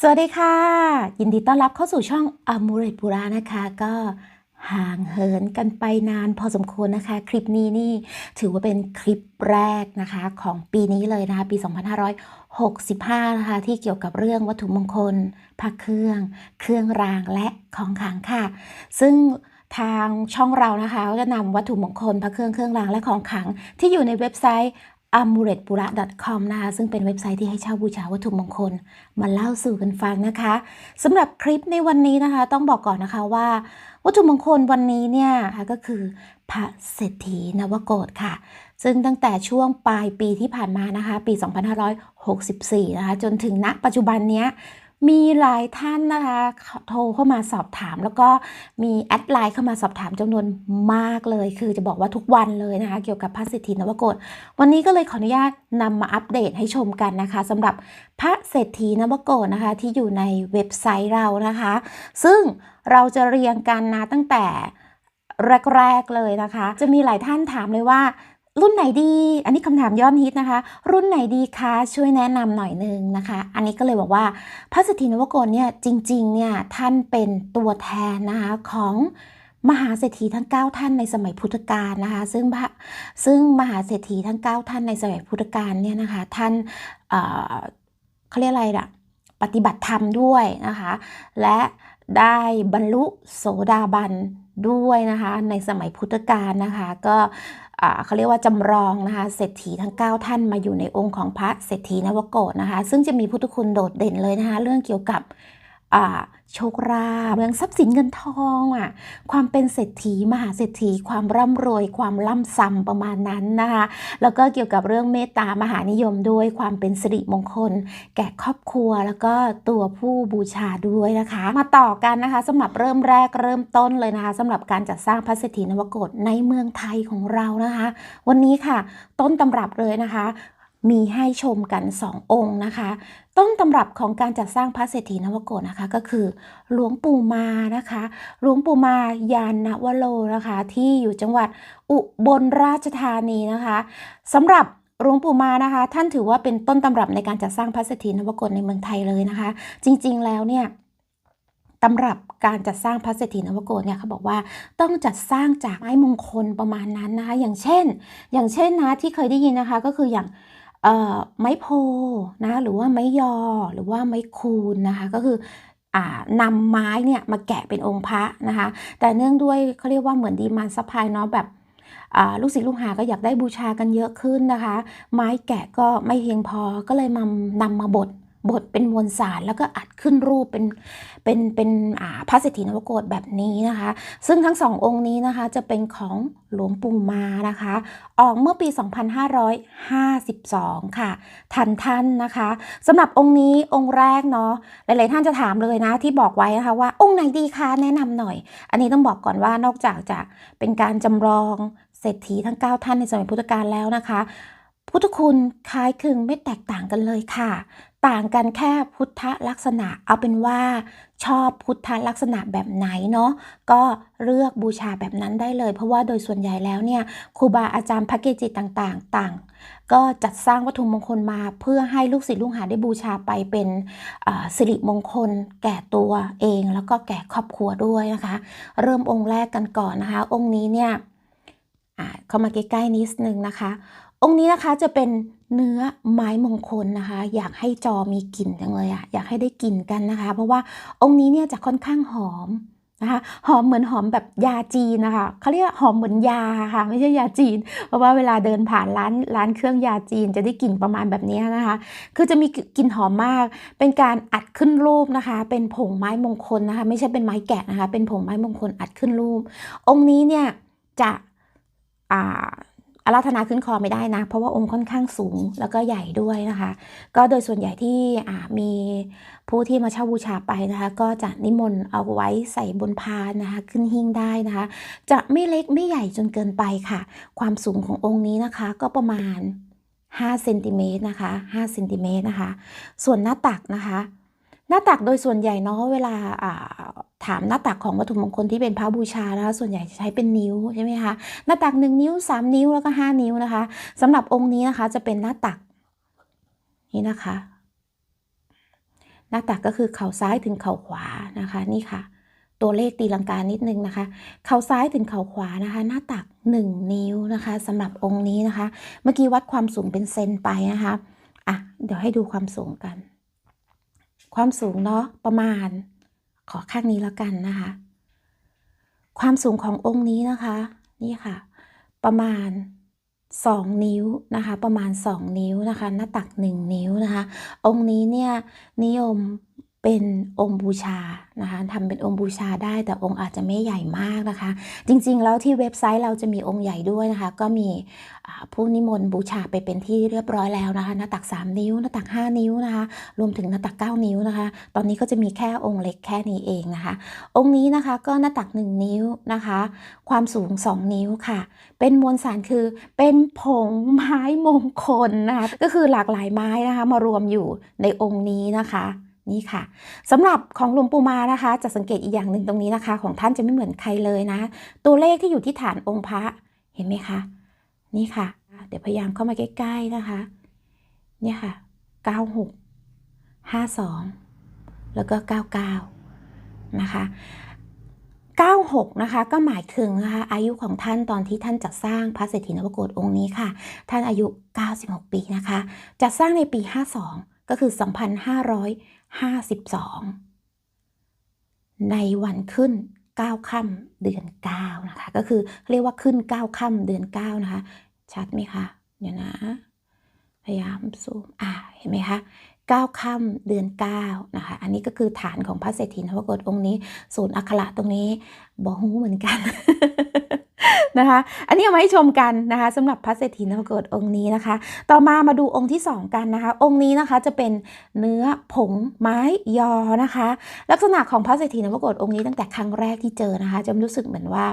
สวัสดีค่ะ ยินดีต้อนรับเข้าสู่ช่องอมูเรปุระนะคะ ก็ห่างเหินกันไปนานพอสมควรนะคะ คลิปนี้นี่ถือว่าเป็นคลิปแรกนะคะของปีนี้เลยนะคะปี 2565 นะคะ ที่เกี่ยวกับเรื่องวัตถุมงคลพระเครื่อง เครื่องรางและของขลังค่ะ ซึ่งทางช่องเรานะคะก็จะนำวัตถุมงคลพระเครื่องเครื่องรางและของขลังที่อยู่ในเว็บไซต์ a m u r e t p u r a com นะคะซึ่งเป็นเว็บไซต์ที่ให้เช่าบูชาวัตถุมงคล มาเล่าสู่กันฟังนะคะสำหรับคลิปในวันนี้นะคะ ต้องบอกก่อนนะคะว่า วัตถุมงคลวันนี้เนี่ยก็คือพระเศรษฐีนวโกศค่ะ ซึ่งตั้งแต่ช่วงปลายปีที่ผ่านมานะคะ ปี 2564 นะคะ จนถึงณปัจจุบันเนี้ย มีหลายท่านนะคะโทรเข้ามาสอบถาม แล้วก็มีแอดไลน์เข้ามาสอบถามจำนวนมากเลย คือจะบอกว่าทุกวันเลยนะคะเกี่ยวกับพระเศรษฐีนวโกฏวันนี้ก็เลยขออนุญาตนำมาอัปเดตให้ชมกันนะคะสำหรับพระเศรษฐีนวโกฏนะคะที่อยู่ในเว็บไซต์เรานะคะ ซึ่งเราจะเรียงกันนะตั้งแต่แรก ๆ เลยนะคะ จะมีหลายท่านถามเลยว่า รุ่นไหนดี อันนี้คำถามยอดฮิตนะคะ รุ่นไหนดีคะช่วยแนะนำหน่อยนึงนะคะ อันนี้ก็เลยบอกว่าพระสถินวโกรเนี่ยจริงๆเนี่ยท่านเป็นตัวแทนนะคะของมหาเศรษฐีทั้ง 9 ท่านในสมัยพุทธกาลนะคะ ซึ่งพระซึ่งมหาเศรษฐีทั้ง 9 ท่านในสมัยพุทธกาลเนี่ยนะคะท่านเอ่อเขาเรียกอะไรล่ะปฏิบัติธรรมด้วยนะคะ และได้บรรลุโสดาบันด้วยนะคะ ในสมัยพุทธกาลนะคะ ก็ เขาเรียกว่าจำลองนะคะเศรษฐีทั้ง 9 ท่านมาอยู่ในองค์ของพระเศรษฐีนวโกศนะคะ ซึ่งจะมีพุทธคุณโดดเด่นเลยนะคะ เรื่องเกี่ยวกับ โชคราภเรื่องทรัพย์สินเงินทองอะความเป็นเศรษฐีมหาเศรษฐี ความร่ำรวย ความล่ำซ้ำประมาณนั้นนะคะแล้วก็เกี่ยวกับเรื่องเมตตามหานิยมด้วยความเป็นสิริมงคล แก่ครอบครัวแล้วก็ตัวผู้บูชาด้วยนะคะ มาต่อกันนะคะสำหรับเริ่มแรกเริ่มต้นเลยนะคะสำหรับการจัดสร้างพระเศรษฐีนวโกฏในเมืองไทยของเรานะคะ วันนี้ค่ะ ต้นตำรับเลยนะคะ มีให้ชมกัน 2 องค์นะคะ ต้นตำรับของการจัดสร้างพระเศรษฐีนวโกนะคะก็คือ หลวงปู่มานะคะ หลวงปู่มายานนวโรนะคะ ที่อยู่จังหวัดอุบลราชธานีนะคะสำหรับหลวงปู่มานะคะ ท่านถือว่าเป็นต้นตำรับในการจัดสร้างพระเศรษฐีนวโกในเมืองไทยเลยนะคะ จริงๆแล้วเนี่ยตำรับการจัดสร้างพระเศรษฐีนวโกเนี่ยเขาบอกว่าต้องจัดสร้างจากไม้มงคลประมาณนั้นนะคะ อย่างเช่น อย่างเช่นนะที่เคยได้ยินนะคะก็คืออย่าง ไม้โพนะหรือว่าไม้ยอหรือว่าไม้คูนนะคะก็คือนำไม้เนี่ยมาแกะเป็นองค์พระนะคะ แต่เนื่องด้วยเขาเรียกว่าเหมือนดีมันซัพพลายเนาะแบบลูกศิษย์ลูกหาก็อยากได้บูชากันเยอะขึ้นนะคะ ไม้แกะก็ไม่เพียงพอก็เลยนำนำมาบด บดเป็นมวลสารแล้วก็อัดขึ้นรูปเป็นเป็นเป็นอ่าพระเศรษฐีนวโกฏแบบนี้นะคะ ซึ่งทั้งสององค์นี้นะคะจะเป็นของหลวงปู่มานะคะ ออกเมื่อปี 2552 ค่ะ ทันท่านนะคะสำหรับองค์นี้องค์แรกเนาะหลาย ๆ ท่านจะถามเลยนะที่บอกไว้นะคะว่าองค์ไหนดีคะแนะนำหน่อย อันนี้ต้องบอกก่อนว่านอกจากจะเป็นการจำลองเศรษฐีทั้ง 9 ท่านในสมัยพุทธกาลแล้วนะคะพุทธคุณคล้ายคลึงไม่แตกต่างกันเลยค่ะ ต่างกันแค่พุทธลักษณะ เอาเป็นว่าชอบพุทธลักษณะแบบไหนเนาะก็เลือกบูชาแบบนั้นได้เลย เพราะว่าโดยส่วนใหญ่แล้วเนี่ยครูบาอาจารย์พระเกจิต่างๆต่างก็จัดสร้างวัตถุมงคลมาเพื่อให้ลูกศิษย์ลูกหาได้บูชาไปเป็นสิริมงคล แก่ตัวเองแล้วก็แก่ครอบครัวด้วยนะคะ เริ่มองค์แรกกันก่อนนะคะ องค์นี้เนี่ยเข้ามาใกล้ๆนิดนึงนะคะ องค์นี้นะคะจะเป็นเนื้อไม้มงคลนะคะ อยากให้จอมีกลิ่นจังเลยอะอยากให้ได้กลิ่นกันนะคะ เพราะว่าองค์นี้เนี่ยจะค่อนข้างหอมนะคะหอมเหมือนหอมแบบยาจีนนะคะเขาเรียกหอมเหมือนยาค่ะไม่ใช่ยาจีน เพราะว่าเวลาเดินผ่านร้านร้านเครื่องยาจีนจะได้กลิ่นประมาณแบบนี้นะคะ คือจะมีกลิ่นหอมมาก เป็นการอัดขึ้นรูปนะคะ เป็นผงไม้มงคลนะคะ ไม่ใช่เป็นไม้แกะนะคะ เป็นผงไม้มงคลอัดขึ้นรูป องค์นี้เนี่ยจะอ่า อาราธนาขึ้นคอไม่ได้นะ เพราะว่าองค์ค่อนข้างสูงแล้วก็ใหญ่ด้วยนะคะ ก็โดยส่วนใหญ่ที่มีผู้ที่มาเช่าบูชาไปนะคะ ก็จะนิมนต์เอาไว้ใส่บนพานนะคะ ขึ้นหิ้งได้นะคะ จะไม่เล็กไม่ใหญ่จนเกินไปค่ะ ความสูงขององค์นี้นะคะ ก็ประมาณ5เซนติเมตรนะคะ5เซนติเมตรนะคะ ส่วนหน้าตักนะคะ หน้าตักโดยส่วนใหญ่เนาะเวลาถามหน้าตักของวัตถุมงคลที่เป็นพระบูชานะคะส่วนใหญ่จะใช้เป็นนิ้วใช่ไหมคะหน้าตัก 1 นิ้ว 3 นิ้วแล้วก็ 5 นิ้วนะคะสำหรับองค์นี้นะคะจะเป็นหน้าตักนี่นะคะ หน้าตักก็คือเข่าซ้ายถึงเข่าขวานะคะนี่ค่ะ ตัวเลขตีลังกานิดนึงนะคะ เข่าซ้ายถึงเข่าขวานะคะ หน้าตัก 1 นิ้วนะคะสำหรับองค์นี้นะคะ เมื่อกี้วัดความสูงเป็นเซนไปนะคะอะเดี๋ยวให้ดูความสูงกัน ความสูงเนาะประมาณ ขอข้างนี้แล้วกันนะคะ ความสูงขององค์นี้นะคะ นี่ค่ะ ประมาณ 2 นิ้วนะคะ ประมาณ 2 นิ้วนะคะ หน้าตัก 1 นิ้วนะคะ องค์นี้เนี่ยนิยม เป็นองค์บูชานะคะทำเป็นองค์บูชาได้แต่องค์อาจจะไม่ใหญ่มากนะคะ จริงๆ แล้วที่เว็บไซต์เราจะมีองค์ใหญ่ด้วยนะคะ ก็มีผู้นิมนต์บูชาไปเป็นที่เรียบร้อยแล้วนะคะ หน้าตัก 3 นิ้ว หน้าตัก 5 นิ้วนะคะ รวมถึงหน้าตัก 9 นิ้วนะคะ ตอนนี้ก็จะมีแค่องค์เล็กแค่นี้เองนะคะ องค์นี้นะคะก็หน้าตัก 1 นิ้วนะคะ ความสูง 2 นิ้วค่ะ เป็นมวลสารคือเป็นผงไม้มงคลนะคะก็คือหลากหลายไม้นะคะมารวมอยู่ในองค์นี้นะคะ นี่ค่ะสำหรับของหลวงปู่มานะคะ จะสังเกตอีกอย่างหนึ่งตรงนี้นะคะ ของท่านจะไม่เหมือนใครเลยนะ ตัวเลขที่อยู่ที่ฐานองค์พระเห็นไหมคะ นี่ค่ะ เดี๋ยวพยายามเข้ามาใกล้ ๆนะคะ เนี่ยค่ะ 96 52 แล้วก็ 99 นะคะ 96 นะคะ ก็หมายถึงนะคะอายุของท่านตอนที่ท่านจัดสร้างพระเศรษฐีนวโกฏองค์นี้ค่ะ ท่านอายุ 96 ปีนะคะจัดสร้างในปี 52 ก็คือ 52 ในวันขึ้น 9 ค่ำเดือน 9 นะคะ ก็คือเรียกว่าขึ้น 9 ค่ำเดือน 9 นะคะ ชัดไหมคะ เดี๋ยวนะ พยายามซูม อ่า เห็นไหมคะ9ค่ำเดือน 9 นะคะ อันนี้ก็คือฐานของพระเศรษฐีนวกฏองค์นี้ ศูนย์อักขระตรงนี้บอกหูเหมือนกัน นะคะ อันนี้เอามาให้ชมกันนะคะสำหรับพระเศรษฐีนวโกฏองค์นี้นะคะ ต่อมามาดูองค์ที่ 2 กันนะคะ องค์นี้นะคะจะเป็นเนื้อผงไม้ยอนะคะ ลักษณะของพระเศรษฐีนวโกฏองค์นี้ตั้งแต่ครั้งแรกที่เจอนะคะ จะรู้สึกเหมือนว่า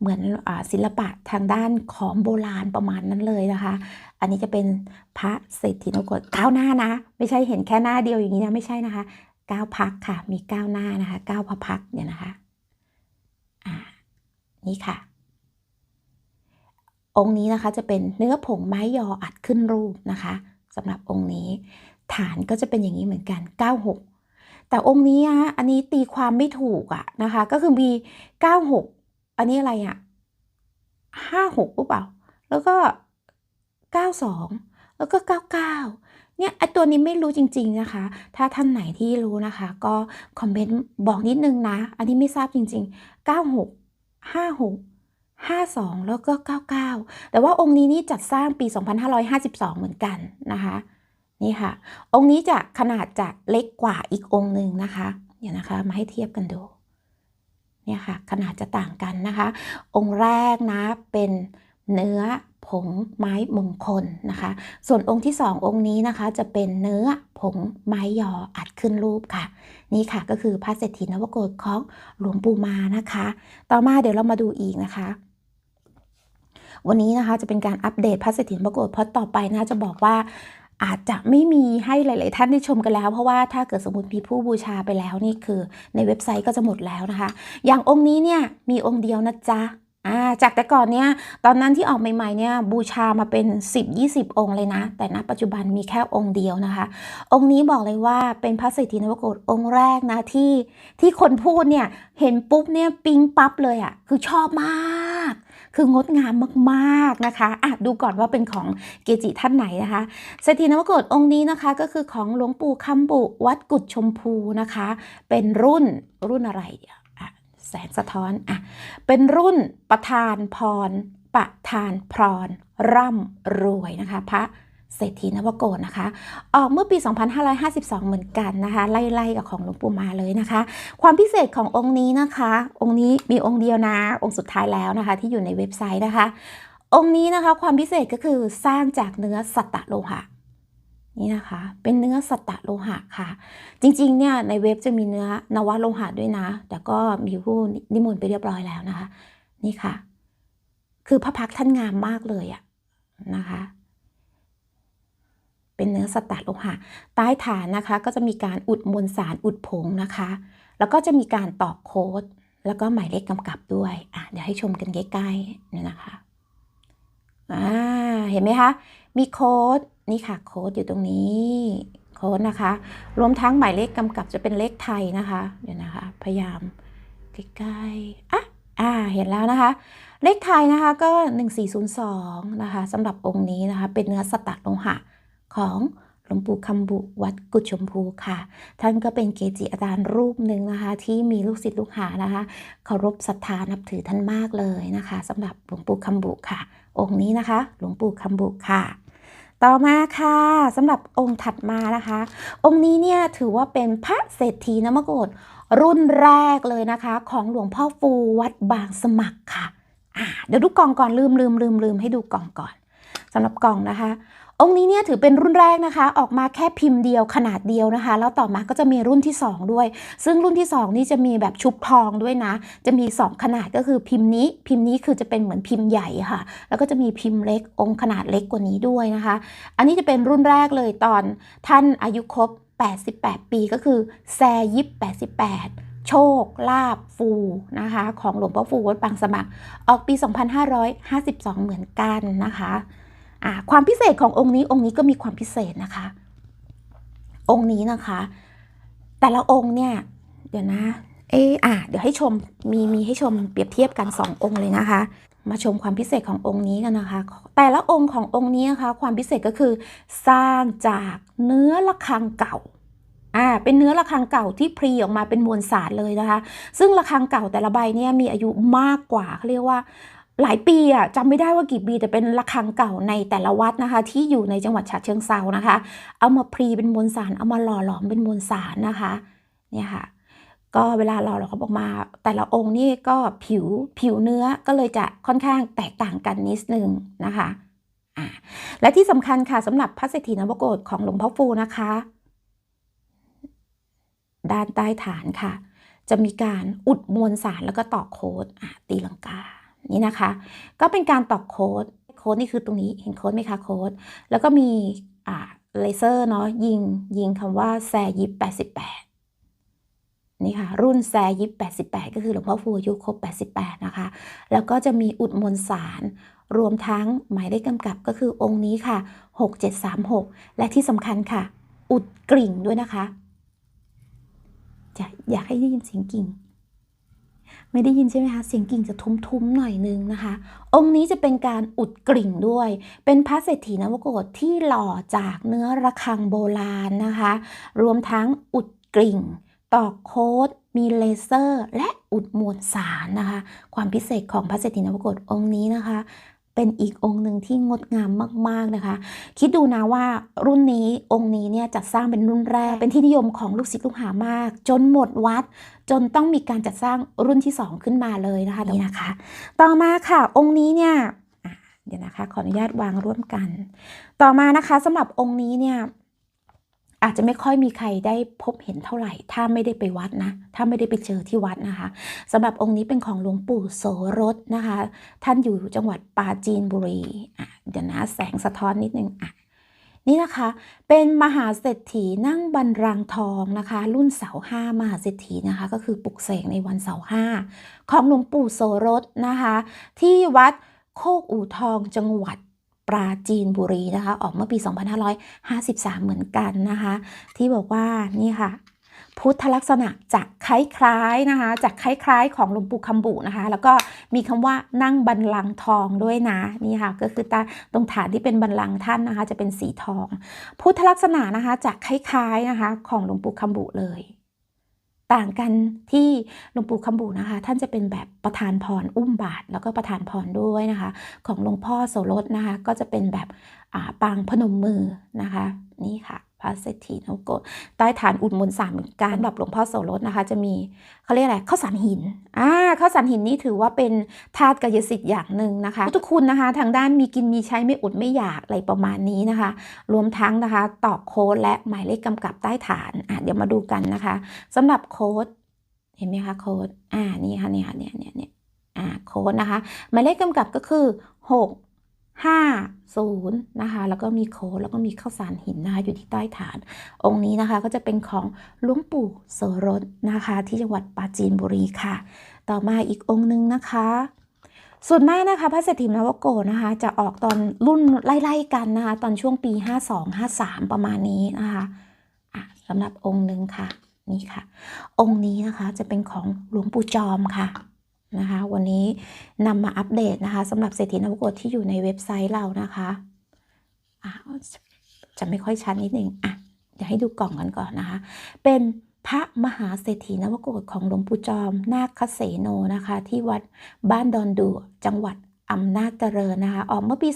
เหมือนอศิลปะทางด้านของโบราณประมาณนั้นเลยนะคะ อันนี้จะเป็นพระเศรษฐีนวโกฏเก้าวหน้านะ ไม่ใช่เห็นแค่หน้าเดียวอย่างนี้นะไม่ใช่นะคะก้าวพักค่ะ มีก้าวหน้านะคะก้าวพระพักเนี่ยนะคะ อ่า นี่ค่ะ องค์นี้นะคะจะเป็นเนื้อผงไม้ยออัดขึ้นรูปนะคะสำหรับองค์นี้ ฐานก็จะเป็นอย่างนี้เหมือนกัน 96 แต่องค์นี้อะอันนี้ตีความไม่ถูกอะนะคะ ก็คือมี 96 อันนี้อะไรอะ56หรือเปล่า แล้วก็ 92 แล้วก็ 99เนี่ยไอตัวนี้ไม่รู้จริง ๆนะคะ ถ้าท่านไหนที่รู้นะคะ ก็คอมเมนต์บอกนิดนึงนะ อันนี้ไม่ทราบจริง ๆ 96 56 52 แล้วก็ 99 แต่ว่าองค์นี้นี่จัดสร้างปี 2552 เหมือนกันนะคะ นี่ค่ะ องค์นี้จะขนาดจะเล็กกว่าอีกองค์หนึ่งนะคะเดี๋ยวนะคะ มาให้เทียบกันดู เนี่ยค่ะ ขนาดจะต่างกันนะคะ องค์แรกนะเป็น เนื้อผงไม้มงคลนะคะ ส่วนองค์ที่สององค์นี้นะคะ จะเป็นเนื้อผงไม้ยออัดขึ้นรูปค่ะ นี่ค่ะก็คือพระเศรษฐีนวโกฏของหลวงปู่มานะคะ ต่อมาเดี๋ยวเรามาดูอีกนะคะวันนี้นะคะจะเป็นการอัปเดตพระเศรษฐีนวโกฏเพราะต่อไปนะจะบอกว่าอาจจะไม่มีให้หลาย ๆ ท่านได้ชมกันแล้ว เพราะว่าถ้าเกิดสมมติมีผู้บูชาไปแล้วนี่คือ ในเว็บไซต์ก็จะหมดแล้วนะคะ อย่างองค์นี้เนี่ยมีองค์เดียวนะจ๊ะ อ่าจากแต่ก่อนเนี่ยตอนนั้นที่ออกใหม่ๆเนี่ยบูชามาเป็น 10-20 องค์เลยนะ แต่ณปัจจุบันมีแค่องค์เดียวนะคะ องค์นี้บอกเลยว่าเป็นพระเศรษฐีนวโกฏองค์แรกนะที่ที่คนพูดเนี่ยเห็นปุ๊บเนี่ยปิ๊งปั๊บเลยอะ่ะคือชอบมาก คืองดงามมากๆนะคะอะดูก่อนว่าเป็นของเกจิท่านไหนนะคะเศรษฐีนวโกฏองค์นี้นะคะก็คือของหลวงปู่คำบุวัดกุดชมพูนะคะ เป็นรุ่นรุ่นอะไรเดี๋ยวอะ สงสะท้อนอะเป็นรุ่นประธานพร ประธานพร ร่ำรวยนะคะ พระเศรษฐีนวโกฏนะคะ ออกเมื่อปี 2552 เหมือนกันนะคะ ไล่ๆกับของหลวงปู่มาเลยนะคะ ความพิเศษขององค์นี้นะคะ องค์นี้มีองค์เดียวนะ องค์สุดท้ายแล้วนะคะ ที่อยู่ในเว็บไซต์นะคะ องค์นี้นะคะ ความพิเศษก็คือสร้างจากเนื้อสัตตโลหะ นี่นะคะ เป็นเนื้อสัตตโลหะค่ะ จริงๆเนี่ยในเว็บจะมีเนื้อนวโลหะด้วยนะ แต่ก็มีผู้นิมนต์ไปเรียบร้อยแล้วนะคะ นี่ค่ะ คือพระพักท่านงามมากเลยอะนะคะ เป็นเนื้อสตาร์โลหะ ใต้ฐานนะคะ ก็จะมีการอุดมวลสารอุดผงนะคะ แล้วก็จะมีการตอกโค้ดแล้วก็หมายเลขกำกับด้วยอะเดี๋ยวให้ชมกันใกล้ๆนี่นะคะอ่าเห็นไหมคะ มีโค้ด นี่ค่ะโค้ดอยู่ตรงนี้โค้ดนะคะ รวมทั้งหมายเลขกำกับจะเป็นเลขไทยนะคะ เดี๋ยวนะคะ พยายามใกล้ๆอะอ่าเห็นแล้วนะคะ เลขไทยนะคะก็ 1402 นะคะสำหรับองค์นี้นะคะ เป็นเนื้อสตัดโลหะของหลวงปู่คำบุวัดกุดชมพูค่ะ ท่านก็เป็นเกจิอาจารย์รูปหนึ่งนะคะ ที่มีลูกศิษย์ลูกหานะคะเคารพศรัทธานับถือท่านมากเลยนะคะสำหรับหลวงปู่คำบุค่ะ องค์นี้นะคะ หลวงปู่คำบุค่ะ ต่อมาค่ะสำหรับองค์ถัดมานะคะ องค์นี้เนี่ยถือว่าเป็นพระเศรษฐีนมโกฏรุ่นแรกเลยนะคะ ของหลวงพ่อฟูวัดบางสมัครค่ะเดี๋ยวดูกล่องก่อนลืมลืมลืมลืมให้ดูกล่องก่อน สำหรับกล่องนะคะ องค์นี้เนี่ยถือเป็นรุ่นแรกนะคะ ออกมาแค่พิมพ์เดียวขนาดเดียวนะคะ แล้วต่อมาก็จะมีรุ่นที่ 2 ด้วย ซึ่งรุ่นที่ 2 นี่จะมีแบบชุบทองด้วยนะ จะมี 2 ขนาดก็คือพิมพ์นี้ พิมพ์นี้คือจะเป็นเหมือนพิมพ์ใหญ่ค่ะ แล้วก็จะมีพิมพ์เล็กองค์ขนาดเล็กกว่านี้ด้วยนะคะ อันนี้จะเป็นรุ่นแรกเลยตอนท่านอายุครบ 88 ปีก็คือแซยิบ88โชค ลาบฟูนะคะ ของหลวงพ่อฟูวัดบางสมัคร ออกปี 2552 เหมือนกันนะคะ ความพิเศษขององค์นี้องค์นี้ก็มีความพิเศษนะคะ องค์นี้นะคะ แต่ละองค์เนี่ย เดี๋ยวนะ เอออะเดี๋ยวให้ชมมีมีให้ชมเปรียบเทียบกัน 2 องค์เลยนะคะ มาชมความพิเศษขององค์นี้กันนะคะ แต่ละองค์ขององค์นี้นะคะ ความพิเศษก็คือ สร้างจากเนื้อระฆังเก่าอ่าเป็นเนื้อระฆังเก่าที่พรีออกมาเป็นมวลสารเลยนะคะ ซึ่งระฆังเก่าแต่ละใบเนี่ยมีอายุมากกว่าเขาเรียกว่า หลายปีอะจำไม่ได้ว่ากี่ปีแต่เป็นระฆังเก่าในแต่ละวัดนะคะ ที่อยู่ในจังหวัดฉะเชิงเซานะคะ เอามาพรีเป็นมวลสารเอามาหล่อหลอมเป็นมวลสารนะคะเนี่ยค่ะก็เวลาเราเราเขาบอกมา แต่ละองค์นี่ก็ผิวผิวเนื้อก็เลยจะค่อนข้างแตกต่างกันนิดนึงนะคะอ่าและที่สำคัญค่ะสำหรับพระเศรษฐีนวโกฏของหลวงพ่อฟูนะคะ ด้านใต้ฐานค่ะ จะมีการอุดมวลสารแล้วก็ตอกโคดตีลังกา นี่นะคะ ก็เป็นการตอกโค้ดโค้ดนี่คือตรงนี้เห็นโค้ดไหมคะโค้ดแล้วก็มีอ่าเลเซอร์เนาะยิงยิงคำว่าแซยิป88นี่ค่ะรุ่นแซยิป88 ก็คือหลวงพ่อฟูอายุครบ 88 นะคะ แล้วก็จะมีอุดมวลสารรวมทั้งหมายเลขกำกับก็คือองค์นี้ค่ะ 6736 และที่สำคัญค่ะ อุดกริ่งด้วยนะคะ จะอยากให้ได้ยินเสียงกิ่ง ไม่ได้ยินใช่ไหมคะ เสียงกิ่งจะทุ้มๆหน่อยนึงนะคะ องค์นี้จะเป็นการอุดกริ่งด้วย เป็นพระเศรษฐีนวโกฏที่หล่อจากเนื้อระฆังโบราณนะคะ รวมทั้งอุดกริ่ง ตอกโค้ดมีเลเซอร์ และอุดมวลสารนะคะ ความพิเศษของพระเศรษฐีนวโกฏองค์นี้นะคะ เป็นอีกองค์หนึ่งที่งดงามมาก ๆนะคะ คิดดูนะว่ารุ่นนี้องค์นี้เนี่ยจัดสร้างเป็นรุ่นแรก เป็นที่นิยมของลูกศิษย์ลูกหามาก จนหมดวัด จนต้องมีการจัดสร้างรุ่นที่ 2 ขึ้นมาเลยนะคะนี่นะคะ ต่อมาค่ะองค์นี้เนี่ยอะเดี๋ยวนะคะ ขออนุญาตวางร่วมกัน ต่อมานะคะสำหรับองค์นี้เนี่ย อาจจะไม่ค่อยมีใครได้พบเห็นเท่าไหร่ ถ้าไม่ได้ไปวัดนะ ถ้าไม่ได้ไปเจอที่วัดนะคะสำหรับองค์นี้เป็นของหลวงปู่โสรสนะคะ ท่านอยู่จังหวัดปราจีนบุรีอะเดี๋ยวนะแสงสะท้อนนิดนึงอะนี่นะคะเป็นมหาเศรษฐีนั่งบันรังทองนะคะ รุ่นเสาห้ามหาเศรษฐีนะคะ ก็คือปลุกเสกในวันเสาห้าของหลวงปู่โสรสนะคะ ที่วัดโคกอู่ทองจังหวัด ปราจีนบุรีนะคะ ออกเมื่อปี 2553 เหมือนกันนะคะ ที่บอกว่านี่ค่ะ พุทธลักษณะจะคล้ายๆนะคะจะคล้ายๆของหลวงปู่คำบุนะคะ แล้วก็มีคำว่านั่งบันลังทองด้วยนะนี่ค่ะ ก็คือตาตรงฐานที่เป็นบันลังท่านนะคะ จะเป็นสีทอง พุทธลักษณะนะคะจะคล้ายๆนะคะ ของหลวงปู่คำบุเลย ต่างกันที่หลวงปู่คำบุนะคะ ท่านจะเป็นแบบประธานพรอุ้มบาท แล้วก็ประธานพรด้วยนะคะ ของหลวงพ่อโสรสนะคะ ก็จะเป็นแบบปางพนมมือนะคะ นี่ค่ะ ระเศรษฐีนโกใต้ฐานอุดมนต์สามกันสำหรับหลวงพ่อโสรสนะคะ จะมีเขาเรียกอะไรข้าวสารหินอ่าข้าวสารหินนี่ถือว่าเป็นธาตุกายสิทธิ์อย่างหนึ่งนะคะพุทธคุณนะคะ ทางด้านมีกินมีใช้ไม่อดไม่อยากอะไรประมาณนี้นะคะ รวมทั้งนะคะตอกโค้ดและหมายเลขกำกับใต้ฐานอะเดี๋ยวมาดูกันนะคะสำหรับโค้ดเห็นไหมคะโค้ดอ่านี่ค่ะเนี่ยเนี่ยเนี่ยเนี่ยอ่าโค้ดนะคะหมายเลขกำกับก็คือ 6 5 0นะคะ แล้วก็มีโคแล้วก็มีข้าวสารหินนะคะอยู่ที่ใต้ฐาน องค์นี้นะคะก็จะเป็นของหลวงปู่โสรสนะคะ ที่จังหวัดปราจีนบุรีค่ะ ต่อมาอีกองค์หนึงนะคะ ส่วนมากนะคะพระเศรษฐีนวโกนะคะ จะออกตอนรุ่นไล่ๆกันนะคะ ตอนช่วงปี 52 53 ประมาณนี้นะคะอะสำหรับองค์หนึ่งค่ะนี่ค่ะ องค์นี้นะคะจะเป็นของหลวงปู่จอมค่ะ นะคะ วันนี้นำมาอัปเดตนะคะสำหรับเศรษฐีนวโกฏที่อยู่ในเว็บไซต์เรานะคะอะจะไม่ค่อยชัดนิดนึงอะเดี๋ยวให้ดูกล่องกันก่อนนะคะ เป็นพระมหาเศรษฐีนวโกฏของหลวงปู่จอม นาคเสโนนะคะ ที่วัดบ้านดอนดูจังหวัดอำนาจเจริญนะคะ ออกเมื่อปี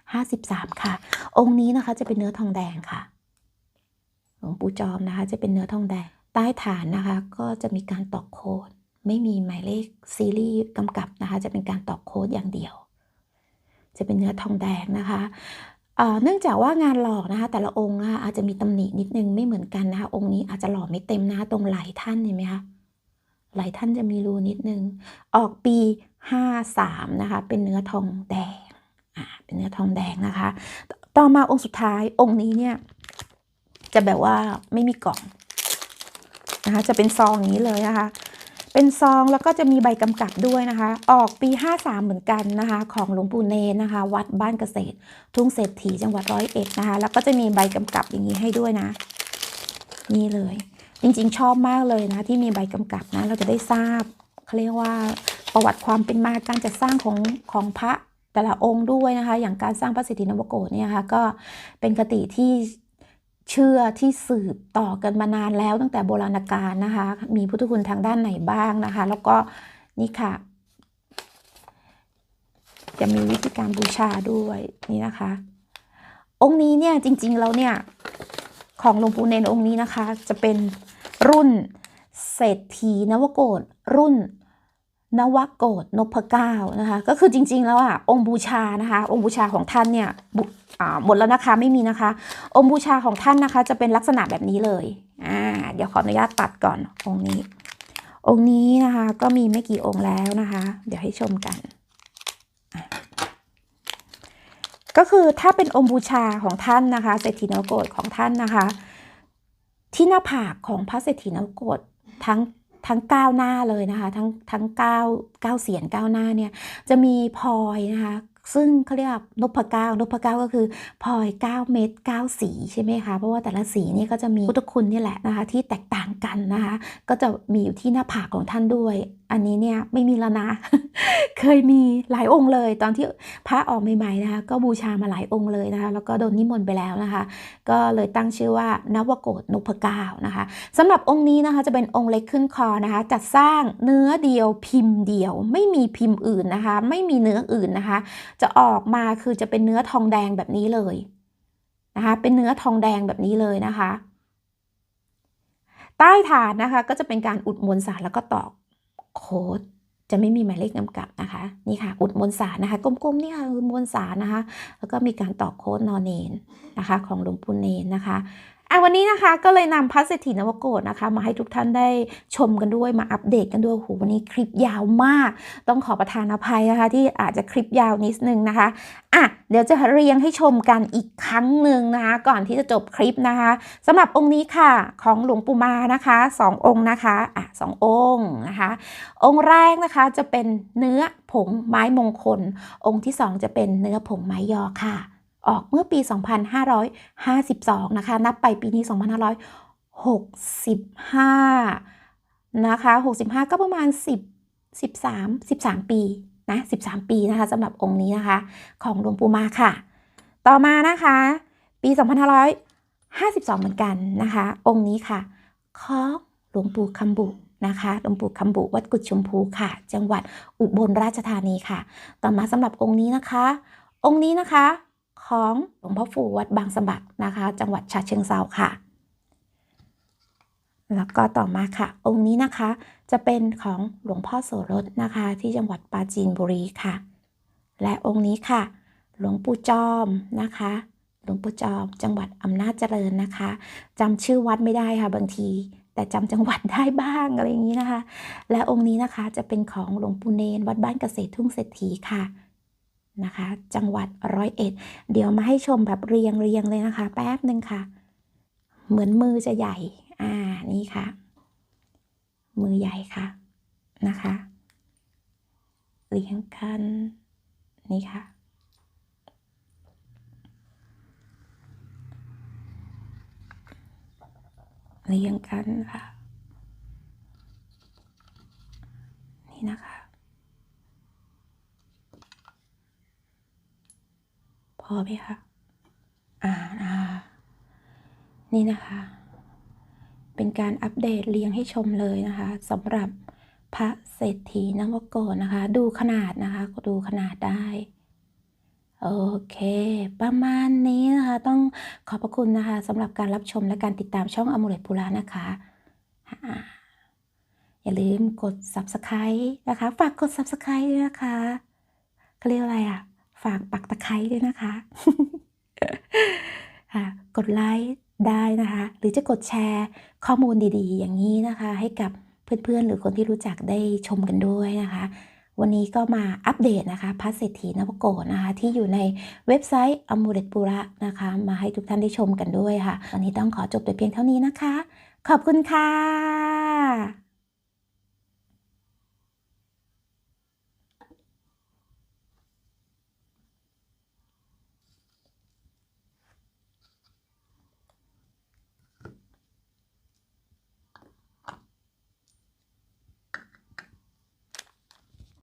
2553 ค่ะ องค์นี้นะคะจะเป็นเนื้อทองแดงค่ะ หลวงปู่จอมนะคะ จะเป็นเนื้อทองแดง ใต้ฐานนะคะ ก็จะมีการตอกโค้ด ไม่มีหมายเลขซีรีส์กำกับนะคะ จะเป็นการตอกโค้ดอย่างเดียว จะเป็นเนื้อทองแดงนะคะเนื่องจากว่างานหล่อนะคะ แต่ละองค์อาจจะมีตำหนินิดนึงไม่เหมือนกันนะคะ องค์นี้อาจจะหล่อไม่เต็มนะคะตรงไหล่ท่านเห็นไหมคะไหล่ท่านจะมีรูนิดนึง ออกปี 53 นะคะ เป็นเนื้อทองแดงอ่าเป็นเนื้อทองแดงนะคะ ต่อมาองค์สุดท้ายองค์นี้เนี่ยจะแบบว่าไม่มีกล่องนะคะจะเป็นซองนี้เลยนะคะ เป็นซองแล้วก็จะมีใบกำกับด้วยนะคะ ออกปี 53 เหมือนกันนะคะ ของหลวงปู่เนนนะคะ วัดบ้านเกษตร ทุ่งเศรษฐีจังหวัดร้อยเอ็ดนะคะ แล้วก็จะมีใบกำกับอย่างนี้ให้ด้วยนะ นี่เลย จริงๆ ชอบมากเลยนะ ที่มีใบกำกับนะ เราจะได้ทราบเขาเรียกว่าประวัติความเป็นมาการจัดสร้างของของพระแต่ละองค์ด้วยนะคะ อย่างการสร้างพระสิทธินวโกฏเนี่ยค่ะก็เป็นคติที่ เชื่อที่สืบต่อกันมานานแล้วตั้งแต่โบราณกาลนะคะ มีพุทธคุณทางด้านไหนบ้างนะคะ แล้วก็นี่ค่ะ จะมีวิธีการบูชาด้วยนี่นะคะ องค์นี้เนี่ยจริงๆแล้วเนี่ยของหลวงปู่เนนองค์นี้นะคะ จะเป็นรุ่นเศรษฐีนวโกฏรุ่น นวโกฏนพเก้านะคะ ก็คือจริง ๆ แล้วอะองค์บูชานะคะ องค์บูชาของท่านเนี่ยหมดแล้วนะคะไม่มีนะคะ องค์บูชาของท่านนะคะ จะเป็นลักษณะแบบนี้เลยอ่าเดี๋ยวขออนุญาตตัดก่อนองค์นี้ องค์นี้นะคะ ก็มีไม่กี่องค์แล้วนะคะ เดี๋ยวให้ชมกัน ก็คือถ้าเป็นองค์บูชาของท่านนะคะเศรษฐีนวโกฏของท่านนะคะ ที่หน้าผากของพระเศรษฐีนวโกฏทั้ง ทั้งก้าวหน้าเลยนะคะทั้งทั้งก้าวก้าวเสียนก้าวหน้าเนี่ยจะมีพลอยนะคะซึ่งเขาเรียกวนพเก้านพเก้าก็คือพลอย 9 เม็ด9สีใช่ไหมคะ เพราะว่าแต่ละสีนี่ก็จะมีพุทธคุณนี่แหละนะคะที่แตกต่างกันนะคะ ก็จะมีอยู่ที่หน้าผากของท่านด้วยอันนี้เนี่ยไม่มีแล้วนะ เคยมีหลายองค์เลย ตอนที่พระออกใหม่ๆนะคะก็บูชามาหลายองค์เลยนะคะแล้วก็โดนนิมนต์ไปแล้วนะคะ ก็เลยตั้งชื่อว่านวโกฏนพก้านะคะสำหรับองค์นี้นะคะจะเป็นองค์เล็กขึ้นคอนะคะ จัดสร้างเนื้อเดียวพิมพ์เดียว ไม่มีพิมพ์อื่นนะคะ ไม่มีเนื้ออื่นนะคะ จะออกมาคือจะเป็นเนื้อทองแดงแบบนี้เลยนะคะ เป็นเนื้อทองแดงแบบนี้เลยนะคะ ใต้ฐานนะคะก็จะเป็นการอุดมวลสารแล้วก็ตอก โค้ดจะไม่มีหมายเลขกำกับนะคะ นี่ค่ะ อุดมวลสารนะคะกลมๆนี่ค่ะอุดมวลสารนะคะ แล้วก็มีการตอกโค้ดนอนเนนนะคะ ของหลวงปู่เนนนะคะ อะวันนี้นะคะก็เลยนำพระเศรษฐีนวโกฏนะคะ มาให้ทุกท่านได้ชมกันด้วยมาอัปเดตกันด้วยโอ้โหวันนี้คลิปยาวมาก ต้องขอประทานอภัยนะคะ ที่อาจจะคลิปยาวนิดนึงนะคะอะเดี๋ยวจะเรียงให้ชมกันอีกครั้งหนึ่งนะคะ ก่อนที่จะจบคลิปนะคะสำหรับองค์นี้ค่ะของหลวงปู่มานะคะสององค์นะคะอะสององค์นะคะ องค์แรกนะคะจะเป็นเนื้อผงไม้มงคล องค์ที่สองจะเป็นเนื้อผงไม้ยอค่ะ ออกเมื่อปี 2552 นะคะ นับไปปีนี้ 2565 นะคะ 65 ก็ประมาณ 10 13 13 ปีนะ13 ปีนะคะสำหรับองค์นี้นะคะ ของหลวงปู่มาค่ะ ต่อมานะคะ ปี 2552 เหมือนกันนะคะ องค์นี้ค่ะของหลวงปู่คำบุนะคะหลวงปู่คำบุวัดกุดชมพูค่ะ จังหวัดอุบลราชธานีค่ะ ต่อมาสำหรับองค์นี้นะคะ องค์นี้นะคะ ของหลวงพ่อปู่วัดบางสะบัดนะคะ จังหวัดฉะเชิงเซาค่ะ แล้วก็ต่อมาค่ะ องค์นี้นะคะจะเป็นของหลวงพ่อโสรสนะคะ ที่จังหวัดปราจีนบุรีค่ะ และองค์นี้ค่ะ หลวงปู่จอมนะคะหลวงปู่จอมจังหวัดอำนาจเจริญนะคะจำชื่อวัดไม่ได้ค่ะบางที แต่จำจังหวัดได้บ้างอะไรอย่างนี้นะคะ และองค์นี้นะคะจะเป็นของหลวงปู่เนนวัดบ้านเกษตรทุ่งเศรษฐีค่ะ นะคะ จังหวัดร้อยเอ็ด เดี๋ยวมาให้ชมแบบเรียงเรียงเลยนะคะ แป๊บหนึ่งค่ะ เหมือนมือจะใหญ่ อ่า นี่ค่ะ มือใหญ่ค่ะ นะคะ เรียงกัน นี่ค่ะ เรียงกันค่ะ นี่นะคะ พอไหมคะอ่าอ่านี่นะคะ เป็นการอัปเดตเรียงให้ชมเลยนะคะสำหรับพระเศรษฐีนวโกศนะคะ ดูขนาดนะคะ ดูขนาดได้โอเค ประมาณนี้นะคะ ต้องขอบพระคุณนะคะสำหรับการรับชมและการติดตามช่องอมูเลตปุระนะคะ อย่าลืมกด subscribe นะคะ ฝากกด subscribe ด้วยนะคะเขาเรียกอะไรอะ ฝากปักตะไคร้ด้วยนะคะค่ะกดไลค์ได้นะคะ หรือจะกดแชร์ข้อมูลดีๆ อย่างนี้นะคะ ให้กับเพื่อนๆ หรือคนที่รู้จักได้ชมกันด้วยนะคะ วันนี้ก็มาอัปเดตนะคะพระเศรษฐีนวโกศนะคะ ที่อยู่ในเว็บไซต์อมูเลตปุระนะคะ มาให้ทุกท่านได้ชมกันด้วยค่ะ วันนี้ต้องขอจบแต่เพียงเท่านี้นะคะ ขอบคุณค่ะ